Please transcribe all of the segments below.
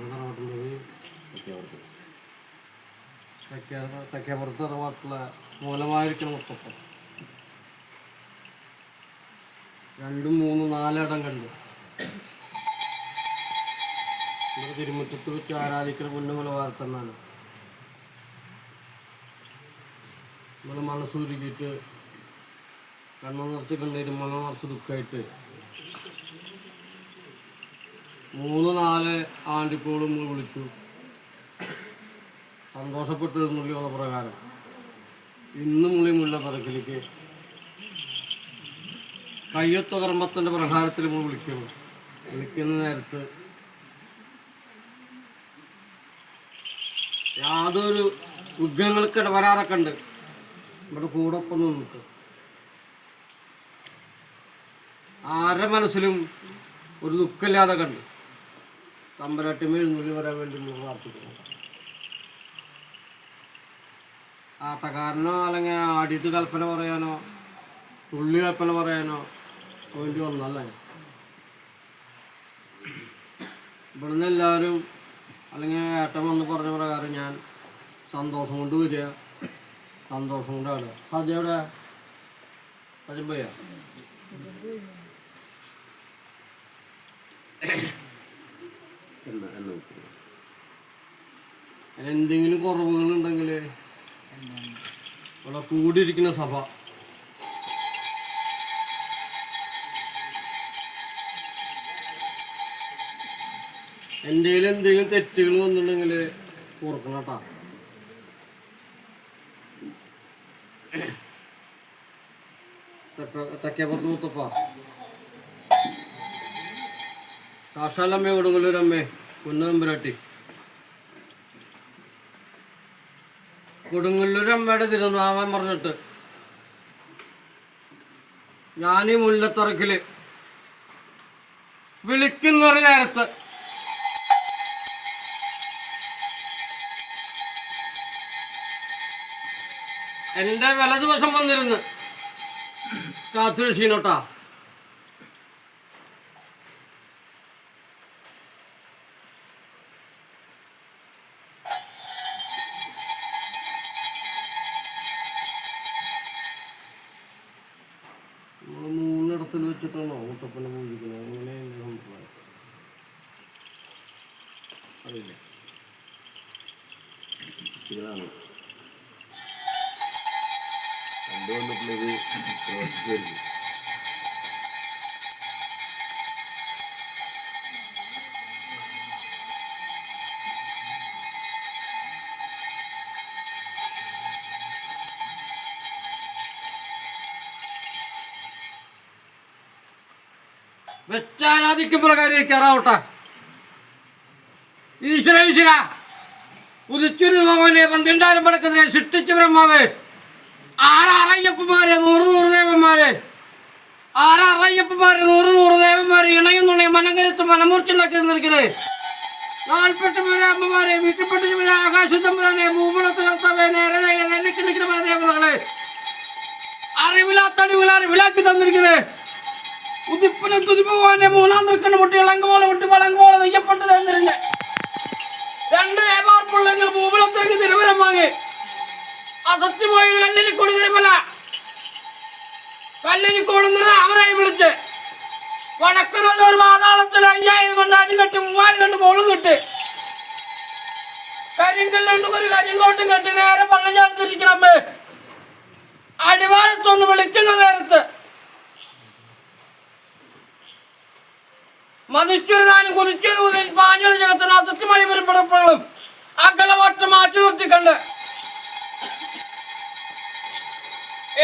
തറവാട്ടുള്ളത് തെക്കേ തെക്കേപ്പുറത്ത് തറവാട്ടുള്ള മൂലമായിരിക്കണം മുത്തപ്പൻ രണ്ടും മൂന്നും നാലിടം കണ്ടു. ഇവിടെ തിരുമുറ്റത്ത് വെച്ച് ആരാധിക്കുന്ന പുന്നമല വാർത്തന്നാണ് നമ്മൾ മനസ്സൂരിക്കിട്ട് കണ്ണു നിറച്ച് കണ്ടിട്ട് മണം നിറച്ച് ദുഃഖമായിട്ട്. മൂന്ന് നാല് നമ്മൾ വിളിച്ചു. സന്തോഷപ്പെട്ടു മുള്ളിയുള്ള പ്രകാരം. ഇന്നും ഉള്ളി മുള്ള പറക്കിലേക്ക്. കയ്യൊത്ത കർമ്മത്തിന്റെ പ്രകാരത്തിൽ നമ്മൾ വിളിക്കുന്നു. വിളിക്കുന്ന നേരത്ത് യാതൊരു വിഘ്നങ്ങൾക്ക് വരാതൊക്കെ ഉണ്ട്. ഇവിടെ കൂടെ ഒപ്പം നിന്നിട്ട് ആരുടെ മനസ്സിലും ഒരു ദുഃഖമില്ലാതെ കണ്ട് തമ്പരാട്ടിമേൽ നൂലി വരാൻ വേണ്ടി നമ്മൾ പ്രാർത്ഥിക്കുന്നു. ആട്ടക്കാരനോ അല്ലെങ്കിൽ ആടിയിട്ട് കൽപ്പന പറയാനോ തുള്ളി കൽപ്പന പറയാനോ വേണ്ടി വന്നല്ലേ ഇവിടുന്ന് എല്ലാവരും അല്ലെങ്കിൽ ഏട്ടൻ വന്ന് പറഞ്ഞ പ്രകാരം ഞാൻ സന്തോഷം കൊണ്ട് വരിക. സന്തോഷം കൊണ്ട് ആടുക സജ എവിടെ സജബയ്യ എന്തെങ്കിലും കുറവുകളുണ്ടെങ്കിൽ ഇവിടെ കൂടിയിരിക്കുന്ന സഭ. എന്റെ എന്തെങ്കിലും തെറ്റുകൾ വന്നിട്ടുണ്ടെങ്കിൽ ഓർക്കണം കേട്ടോ. തെക്കേപ്പുറത്ത് മുത്തപ്പ. കാഷാലമ്മ കൊടുങ്ങല്ലൂരമ്മേ കുന്നതമ്പുരാട്ടി കൊടുങ്ങല്ലൂരമ്മയുടെ തിരുനാമം പറഞ്ഞിട്ട് ഞാനീ മുല്ലത്തറക്കിൽ വിളിക്കുന്ന വിളിക്കുന്നൊരു നേരത്ത് എന്റെ വലതുവശം വന്നിരുന്ന് കാത്തു രക്ഷീനോട്ടാ നമ്മൾ മൂന്നിടത്തിൽ വെച്ചിട്ടാണോ മുത്തപ്പനെ പൂജിക്കുന്നത് അങ്ങനെ എന്റെ സമ്പ്രദായം അറിയില്ല വെച്ചാരാധിക്കും പ്രകാരം കയറാവട്ടെ ഈശ്വര ഈശ്വര. ഉദിച്ചൊരു ഭഗവാനെ പന്ത്രണ്ടായിരം പടക്കത്തിനെ സൃഷ്ടിച്ച ബ്രഹ്മാവ്. ആറയ്യപ്പന്മാരെ നൂറ് നൂറ് ദേവന്മാരെ. ആറയ്യപ്പന്മാരെ നൂറ് നൂറ് ദേവന്മാരെ ഇണയുന്നുണ്ടെ മനങ്കരത്ത് മനമൂർച്ചുണ്ടാക്കി നിൽക്കണേ നാൽപ്പെട്ട് അമ്മമാരെ വീട്ടിൽപ്പെട്ട് ആകാശത്തമ്പുരാനെ ഭൂമുളത്തിലെ നേരെ നെല്ലിക്കിണിക്കുന്ന ദേവതകളെ. അറിവില്ലാത്ത അറിവില്ല അറിവിലാക്കി തന്നിരിക്കണേ. ഉദിപ്പിനെ തുതിപ്പുവാന്റെ മൂന്നാം തൃക്കണ്ണ മുട്ടി ഇളങ്ക് പോലെ വിട്ട് പളങ്ക് പോലെ നെയ്യപ്പെട്ട് തന്നിരുന്നെ. രണ്ട് ദേവാർപ്പുള്ളെങ്കിൽ ഭൂമിളത്തേക്ക് തിരുവരം വാങ്ങി. അസത്യമായി കല്ലിൽ കൊടുത്തിരുമല്ല കല്ലിൽ കൊടുന്നത് അവരായി വിളിച്ച്. വടക്ക് ഒരു പാതാളത്തിൽ അയ്യായിരം മതിച്ചൊരുതാനും കുതിച്ചൊരു കുതിച്ച് പാഞ്ഞൊരു ജഗത്തിന് അസത്യമായി വരുമ്പോഴും അകലവട്ടം മാറ്റി നിർത്തിക്കണ്ട്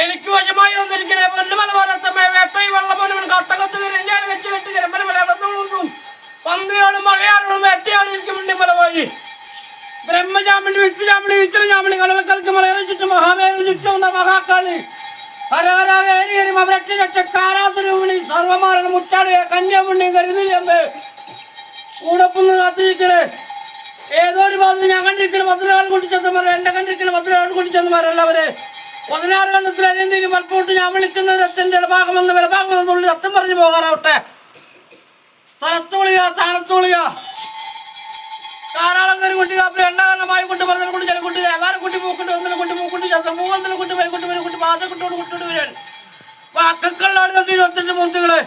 എനിക്ക് വശമായി വന്നിരിക്കണേ പൊന്നുമല പോലത്തമ്മേ വേട്ടൈ വെള്ളമോനും കട്ടകത്ത് കരിഞ്ചാൽ വെച്ച് കെട്ട് ചെറുമ്പല മലയാളത്തോടും പന്തിയോടും മഴയാറോടും എനിക്ക് വേണ്ടി മലവായി ബ്രഹ്മജാമിണി വിഷ്ണുജാമിണി വിഷ്ണുജാമിണി മലയാളം ചുറ്റും ചുറ്റും മഹാകാളി ഹരഹരേരിയരും അവരട്ടി രക്ഷക്കാരാതുരുവിളി സർവമാരണ മുട്ടാടിയ കന്യാമുണ്ണി കരുതിയമ്പ് കൂടപ്പുന്ന് കാത്തിരിക്കണേ. ഏതോ ഒരു ഭാഗത്ത് ഞാൻ കണ്ടിരിക്കുന്ന പതിനാറ് കൊണ്ടിച്ചെന്നവർ എന്റെ കണ്ടിരിക്കുന്ന പതിനാറ് കൊണ്ടിച്ചെന്നവരല്ലവരെ പതിനാറ് കണ്ടത്തിൽ എന്തെങ്കിലും പലപ്പോട്ട് ഞാൻ വിളിക്കുന്ന രത്തിന്റെ ഇടഭാഗമെന്ന് വിലഭാഗമെന്ന് തുള്ളി സത്യം പറഞ്ഞു പോകാറാവട്ടെ. സ്ഥലത്ത് വിളിക സ്ഥാനത്ത് വിളിക ധാരാളം കയറി കുട്ടി കാപ്പി എണ്ണകാരണമായി കൊണ്ട് പറഞ്ഞ കുട്ടി ചില കുട്ടി വേറെ കുട്ടി പൂക്കുണ്ട് ഒന്നിനെ കുട്ടി പൂക്കുണ്ട് ശാസ്ത്രം മൂവന്നിനെ കുട്ടി മേൽക്കുട്ടി വരും കുട്ടി മാത്ര കുട്ടിയോട് വാക്കുകളിലാണ് തൊട്ട് ഇരുപത്തെട്ട് മുത്തുകളെ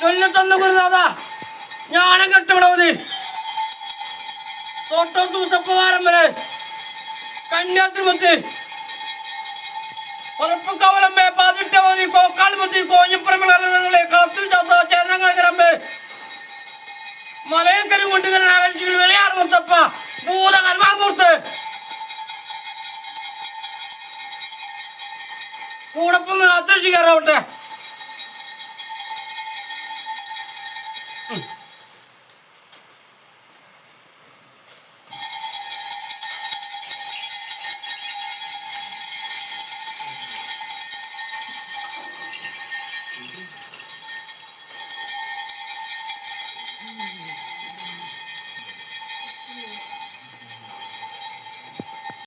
ചൊല്ലത്തന്ന ഗുരുനാഥ ജ്ഞാനം കെട്ടിവിടെ മതി. തോട്ടോത്ത് മുത്തപ്പവാരം വരെ കന്യാത്രിമത്തി ഉറപ്പുക്കവലമ്പേ പതിട്ട് മതി. കോക്കാളിമത്തി കോഞ്ഞിപ്പറമ്പളെ കളത്തിൽ ചത്ത ചേനങ്ങളെ മലയക്കരി കൊണ്ടുകരൻ ആകർഷിക്കുന്ന വിളയാറ് മുത്തപ്പ. ഭൂത കർമാമൂർത്ത് കൂടപ്പം കാത്തിരിച്ചു കയറാവട്ടെ